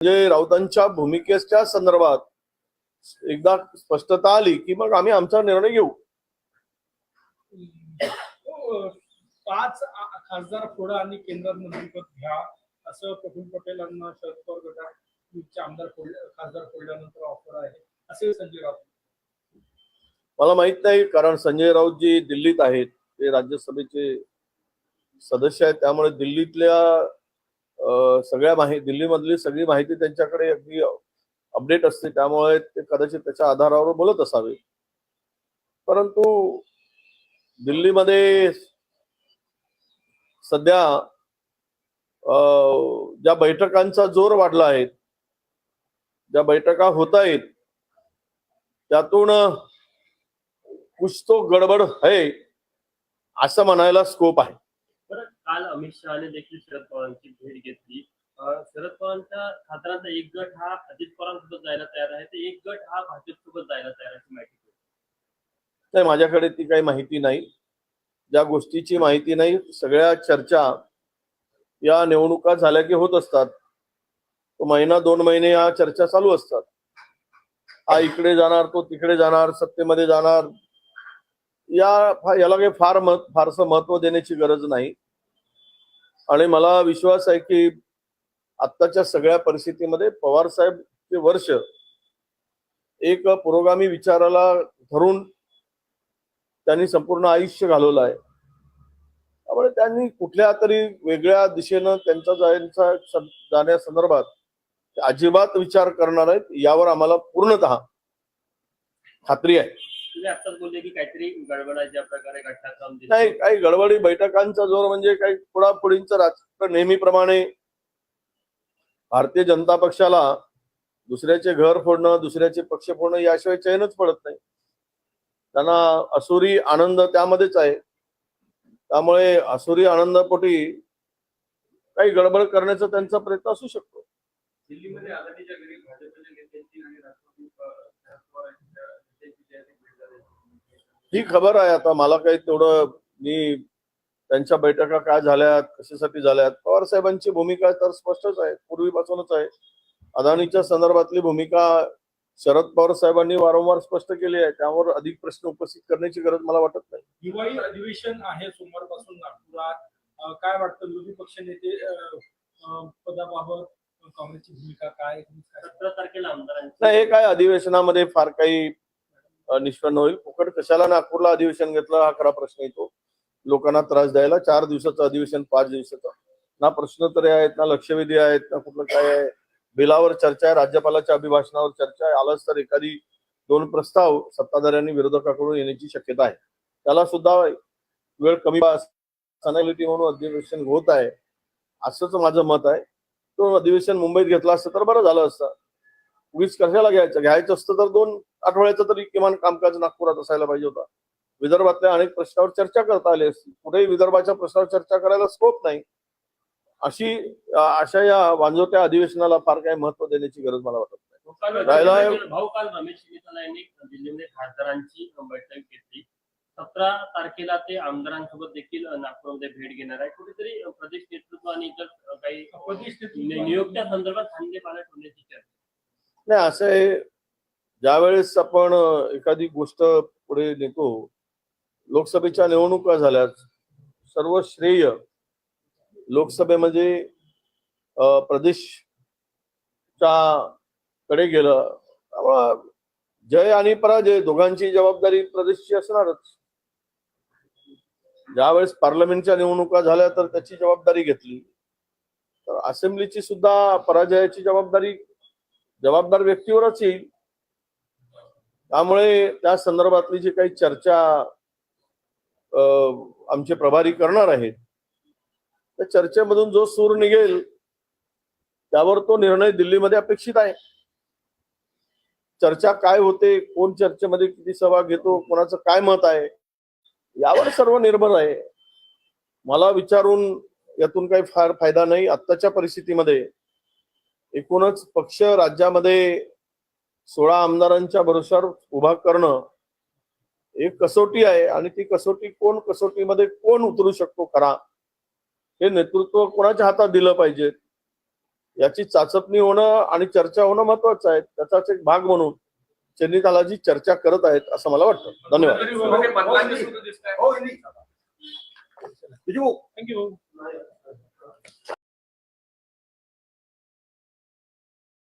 म्हणजे राऊतांच्या भूमिकेच्या संदर्भात एकदा स्पष्टता आली की मग आम्ही आमचा निर्णय घेऊ. अं, पाच खासदार फोडा आणि केंद्रात मंत्रिपद घ्या असं प्रफुल्ल पटेलांना शरद पवार गटाचे आमदार खासदार फोडल्यानंतर ऑफर आहे असे संजय राऊत. मला माहीत नाही कारण संजय राऊत जी दिल्लीत आहेत ते राज्यसभेचे सदस्य आहेत त्यामुळे दिल्लीतल्या सगळ्या माहिती दिल्लीमधली सगळी माहिती त्यांच्याकडे अगदी अपडेट असते. त्यामुळे ते कदाचित त्याच्या आधारावर बोलत असावे. परंतु दिल्लीमध्ये सध्या ज्या बैठकांचा जोर वाढला आहे ज्या बैठका होत आहेत त्यातून कुछ तो गडबड है असं म्हणायला स्कोप आहे. काल अमित शहाने देखील शरद पवारांची भेट घेतली. शरद पवारांच्या खासदारांचा एक गट हा अजित पवारांसोबत जायला तयार आहे. तर एक गट हा भाजपसोबत जायला तयार आहे माहिती नाही माझ्याकडे ती काही माहिती नाही. ज्या गोष्टीची माहिती नाही सगळ्या चर्चा या निवडणुका झाल्या की होत असतात. तो महिना दोन महिने या चर्चा चालू असतात. हा इकडे जाणार तो तिकडे जाणार सत्तेमध्ये जाणार. या याला काही फार मत फारसं महत्त्व देण्याची गरज नाही. आणि मला विश्वास आहे की आत्ताच्या सगळ्या परिस्थितीमध्ये पवार साहेब चे वर्ष एक पुरोगामी विचाराला धरून त्यांनी संपूर्ण आयुष्य घालवलं आहे. त्यामुळे त्यांनी कुठल्या तरी वेगळ्या दिशेनं त्यांचा जायचा जाण्यासंदर्भात ते अजिबात विचार करणार आहेत यावर आम्हाला पूर्णतः खात्री आहे. तुम्ही आत्ताच बोलले की काहीतरी गडबड आहे ज्या प्रकारे घटनाक्रम दिसतो. नाही काही गडबडी बैठकांचा जोर म्हणजे काही पुढापुढींचं राजकारण नेहमीप्रमाणे भारतीय जनता पक्षाला दुसऱ्याचे घर फोडणं दुसऱ्याचे पक्ष फोडणं याशिवाय चैनच पडत नाही. त्यांना असुरी आनंद त्यामध्येच आहे. त्यामुळे असुरी आनंदापोटी काही गडबड करण्याचा त्यांचा प्रयत्न असू शकतो. दिल्लीमध्ये आघाडीच्या घरी भाजपच्या नेत्यांची आणि राष्ट्रवादी अं, शरद पवार यांच्या नेत्यांची जयंती भेट झाली ही खबर आहे आता. मला काही तेवढं मी त्यांच्या बैठका काय झाल्यात कशासाठी झाल्यात? पवार साहेबांची भूमिका तर स्पष्टच आहे. पूर्वीपासूनच आहे. अदानीच्या संदर्भातली भूमिका शरद पवार साहेबांनी वारंवार स्पष्ट केली आहे. त्यावर अधिक प्रश्न उपस्थित करण्याची गरज मला वाटत नाही. हिवाळी अधिवेशन आहे सोमवारपासून नागपुरात. काय वाटतं? विरोधी पक्ष नेते पदाबाबत काँग्रेसची भूमिका काय? सतरा तारखेला आमदारांची नाही हे काय अधिवेशनामध्ये फार काही निष्पन्न होईल. फुकट कशाला नागपूरला अधिवेशन घेतलं हा खरा प्रश्न येतो. लोकांना त्रास द्यायला चार दिवसाचं अधिवेशन पाच दिवसाचं. ना प्रश्नोत्तरे आहेत ना लक्षवेधी आहेत ना कुठलं काय आहे. बिलावर चर्चा आहे राज्यपालाच्या अभिभाषणावर चर्चा आहे. आलंच तर एखादी दोन प्रस्ताव सत्ताधाऱ्यांनी विरोधकाकडून येण्याची शक्यता आहे. त्याला सुद्धा वेळ कमी सनॅलिटी म्हणून अधिवेशन होत आहे. असंच माझं मत आहे. तो अधिवेशन मुंबईत घेतला असतं तर बरं झालं असतं. उगीच कशाला घ्यायचं? घ्यायचं असतं तर दोन आठवड्याचं तरी किमान कामकाज नागपुरात असायला पाहिजे होता. विदर्भातल्या अनेक प्रश्नावर चर्चा करता आली असती. कुठेही विदर्भाच्या प्रश्नावर चर्चा करायला स्कोप नाही. अशी अशा या वांजोट्या अधिवेशनाला फार काही महत्त्व देण्याची गरज मला वाटत नाही. भाऊ काल रमेश यांनी दिल्लीमध्ये खासदारांची बैठक घेतली. सतरा तारखेला ते आमदारांसोबत देखील नागपूरमध्ये भेट घेणार आहे कुठेतरी प्रदेश नेतृत्व आणि इतर काही नियुक्त्या संदर्भात खांदे पाला ठेवण्याची चर्चा. नाही असं आहे ज्यावेळेस आपण एखादी गोष्ट पुढे नेतो लोकसभेच्या निवडणुका झाल्यात सर्व श्रेय लोकसभेमध्ये म्हणजे, प्रदेशच्या कडे गेलं त्यामुळं जय आणि पराजय दोघांची जबाबदारी प्रदेशची असणारच. ज्यावेळेस पार्लमेंटच्या निवडणुका झाल्या तर त्याची जबाबदारी घेतली. तर असेंब्लीची सुद्धा पराजयाची जबाबदारी जबाबदार व्यक्तीवरच येईल. त्यामुळे त्या संदर्भातली जी काही चर्चा आमचे प्रभारी करणार आहेत त्या चर्चेमधून जो सूर निघेल त्यावर तो निर्णय दिल्लीमध्ये अपेक्षित आहे. चर्चा काय होते कोण चर्चेमध्ये किती सहभाग घेतो कोणाचं काय मत आहे यावर सर्व निर्भर आहे. मला विचारून यातून काही फार फायदा नाही. आत्ताच्या परिस्थितीमध्ये एकूणच पक्ष राज्यामध्ये सोळा आमदारांच्या भरोशावर उभा करणं एक कसोटी आहे आणि ती कसोटी कोण कसोटीमध्ये कोण उतरू शकतो खरा हे नेतृत्व कोणाच्या हातात दिलं पाहिजे? याची चाचपणी होणं आणि चर्चा होणं महत्वाचं आहे. त्याचाच एक भाग म्हणून चेन्नई तालाजी चर्चा करत आहेत असं मला वाटतं. धन्यवाद. आहे हो, नाही. थँक्यू